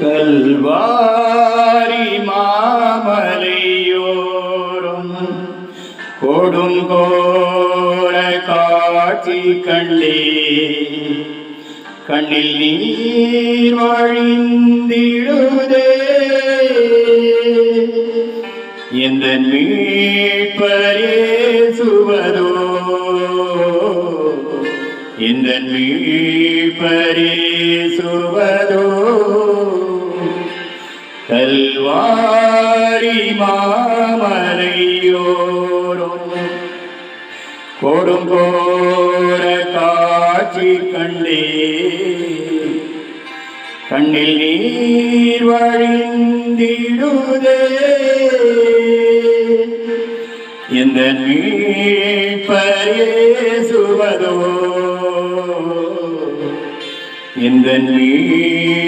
கல்வாரி மாமலையோரும் கொடுங்கோர காட்சி கண்டே கண்ணில் நீர் வழிந்திடுதே. எந்த மீட்பரே சுவதோ இந்த மீட்பரே சுவதோ கல்வாரி மாமலையோரும் கொடுங்கோர காட்சி கண்டே. கண்ணில் நீர் வழிந்திடுதே. இந்த மீட்பரே சுவதோ இந்த மீட்பரே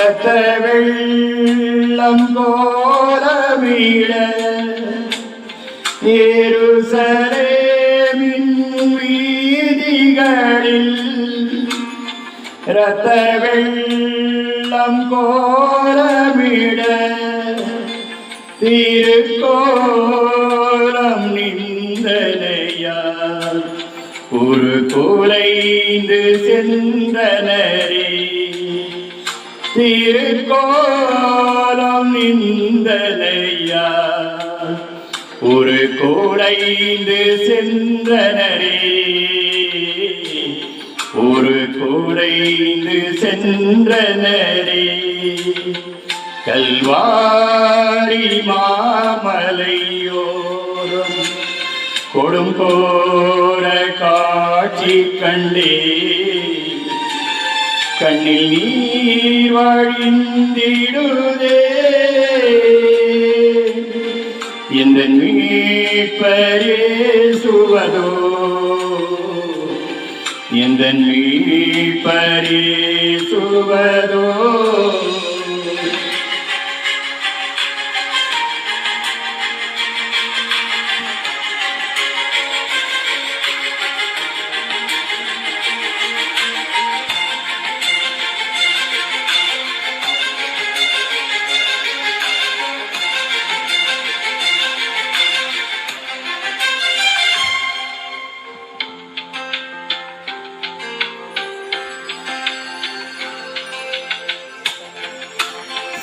வீதிகளில் இரத்த வெள்ளம் கோலமிட எருசலேமின் வீதிகளில் இரத்த வெள்ளம் கோலமிட திருக்கோலம் நிந்தனையால் ஒரு குலைந்து சென்றனரே. திருக்கோலம் நிந்தலையா ஒரு குலைந்து சென்றனரே. ஒரு குலைந்து சென்றனரே. கல்வாரி மாமலையோரம் கொடும்போர காட்சி கண்டே. கண்ணில் நீர் வழிந்திடுதே. இந்த மீட்பரே சுவதோ. இந்த மீட்பரே சுவதோ.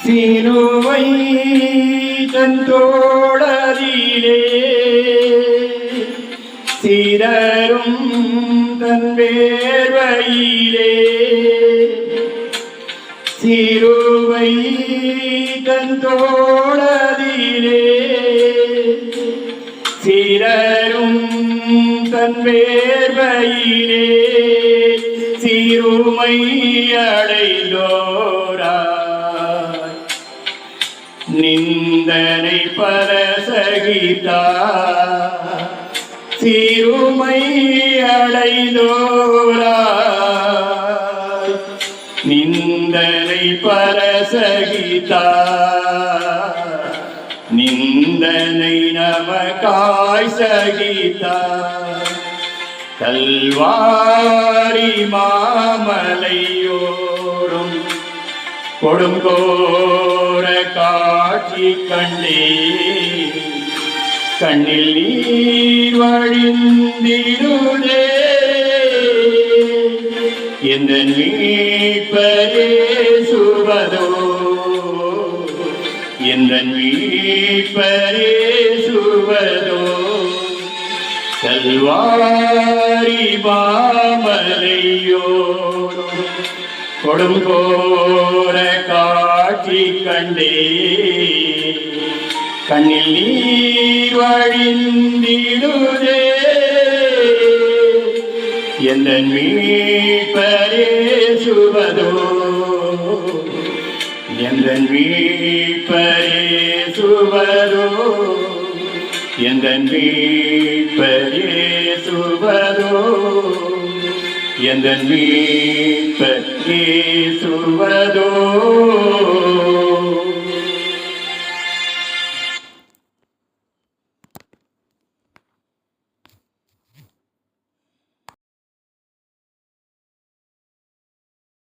சிலுவை தந்தோடதிலே சிதறும் தன் வேர்வையிலே. சிலுவை தந்தோடதிலே சிதறும் தன் வேர்வையிலே. சிறுமை அடைந்தோராய் நிந்தனை பரசகிதா. சிறுமை அடைந்தோரா. நிந்தனை பரசகிதா. நிந்தனை நமக்காய் சகிதா. கல்வாரி மாமலையோ. கொடுங்கோர காட்சி கண்டே கண்ணில் நீர் வழிந்திருதே எந்த மீட்பரே சுபதோ எந்த மீட்பரே சுபதோ கல்வாரி பாமலையோ கொடுங்கோர காட்சி கண்டே கண்ணில் நீர் வழிந்திடுதே. எந்த மீட்பரே சுவதோ. எந்த மீட்பரே சுவரோ எந்த மீட்பரே சுவரோ எந்த மீட்பரே சுவரோ